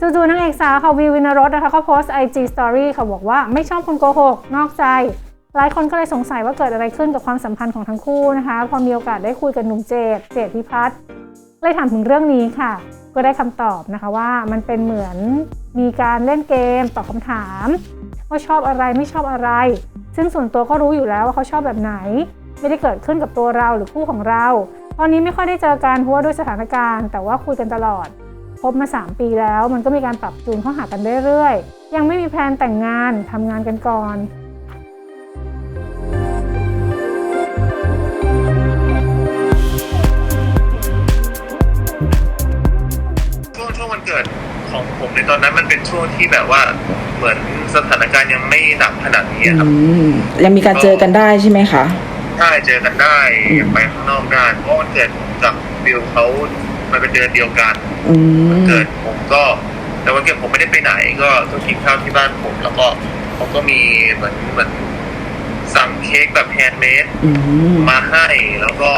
จู่ๆนางเอกสาวค่ะวีวินรสนะคะเขาโพสต์ IG Story ค่ะบอกว่าไม่ชอบคนโกหก นอกใจ หลายคนก็เลยสงสัยว่าเกิดอะไรขึ้นกับความสัมพันธ์ของทั้งคู่นะคะ พอมีโอกาสได้คุยกับหนุ่มเจดเจดพิพัฒน์เลยถามถึงเรื่องนี้ค่ะ ก็ได้คำตอบนะคะว่ามันเป็นเหมือนมีการเล่นเกมตอบคำถามว่าชอบอะไรไม่ชอบอะไร ซึ่งส่วนตัวก็รู้อยู่แล้วว่าเขาชอบแบบไหน ไม่ได้เกิดขึ้นกับตัวเราหรือคู่ของเรา ตอนนี้ไม่ค่อยได้เจอกันเพราะว่าด้วยสถานการณ์ แต่ว่าคุยกันตลอด คบมา 3 ปีแล้ว มันก็มีการปรับจูนเข้าหากันเรื่อยๆ ยังไม่มีแพลนแต่งงานทำงานกันก่อนช่วงช่วงวันเกิดของผมในตอนนั้นมันเป็นช่วงที่แบบว่าเหมือนสถานการณ์ยังไม่หนักขนาดนี้ครับอืมยังมีการเจอกันได้ใช่ไหมคะใช่เจอกันได้อืมไปข้างนอกได้เพราะวันเกิดผมกับบิลเขา มันเป็นเดือนเดียวกันอืมเกิดผมก็แต่วันเกิดผมไม่ได้ไปไหนก็ก็กินข้าวที่บ้านผม แล้วก็เขาก็มีเหมือนเหมือนสั่งเค้กแบบแฮนด์เมดอืมมาให้แล้วก็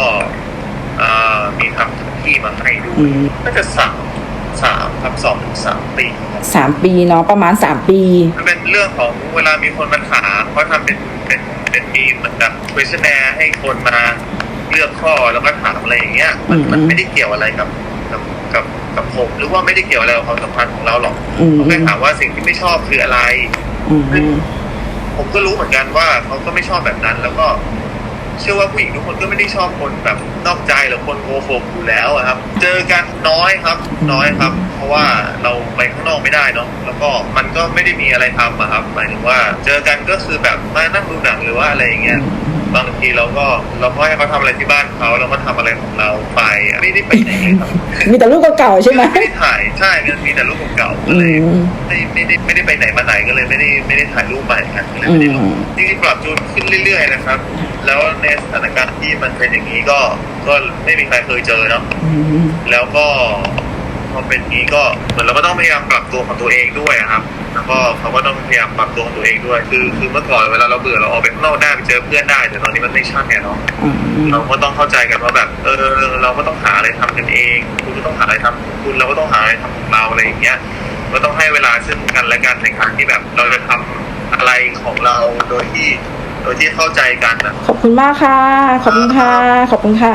อ่ามีทำคุกกี้มาให้ด้วอืยมก็จะสามสามครับสองถึงสามปีครับสามปีเนาะประมาณสามปี มันเป็นเรื่องของเวลามีคนมาถามเขาทำเป็นเป็นเป็นมีมเหมือนกับ questionnaire ให้คนมา เลือกข้อแล้วก็ถามอะไรอย่างเงี้ย มันอืมมันไม่ได้เกี่ยวอะไรกับกับกับกับผมหรือว่าไม่ได้เกี่ยวอะไรกับความสัมพันธ์ของเราหรอกอืมเขาแค่ถามว่าสิ่งที่ไม่ชอบคืออะไรอืมผมก็รู้เหมือนกันว่าเขาก็ไม่ชอบแบบนั้น แล้วก็ เชื่อว่าผู้หญิงทุกคนก็ไม่ได้ชอบคนแบบนอกใจหรือคนโกหกอยู่แล้วอะครับ เจอกันน้อยครับ น้อยครับ เพราะว่าเราไปข้างนอกไม่ได้เนาะแล้วก็มันก็ไม่ได้มีอะไรทำอะครับหมายถึงว่า เจอกันก็คือแบบมานั่งดูหนังหรือว่าอะไรอย่างเงี้ย บางทีเราก็เราก็ให้เขาทำอะไรที่บ้านเขาเราก็ทำอะไรของเราไปอะไม่ได้ไปไหนเลยครับมีแต่รูปเก่าๆใช่ไหมไม่ได้ถ่ายใช่มันมีแต่รูปเก่าๆก็อืเลยมไม่ไม่ได้ไม่ได้ไปไหนมาไหนก็เลยไม่ได้ไม่ได้ถ่ายรูปใหม่กันก็เลยไม่ได้ลงอืมจริงๆปรับจูนขึ้นเรื่อยๆนะครับ แล้วในสถานการณ์ที่มันเป็นอย่างนี้ก็ก็ไม่มีใครเคยเจอเนาะอืมแล้วก็ พอเป็นอย่างนี้ก็เหมือนเราก็ต้องพยายามปรับตัวของตัวเองด้วยอะครับ แล้วก็เขาก็ต้องพยายามปรับตัวของตัวเองด้วย คือคือเมื่อก่อนเวลาเราเบื่อเราออกไปข้างนอกได้ไปเจอเพื่อนได้ แต่ตอนนี้มันไม่ใช่เนาะอืมเราก็ต้องเข้าใจกันว่าแบบ เออ เราก็ต้องหาอะไรทำกันเอง คุณก็ต้องหาอะไรทำของคุณเราก็ต้องหาอะไรทำของเราอะไรอย่างเงี้ยก็ต้องให้เวลาซึ่งกันและกันในการที่แบบ เราจะทำอะไรของเราโดยที่โดยที่เข้าใจกันนะขอบคุณมากค่ะ ขอบคุณค่ะ ขอบคุณค่ะ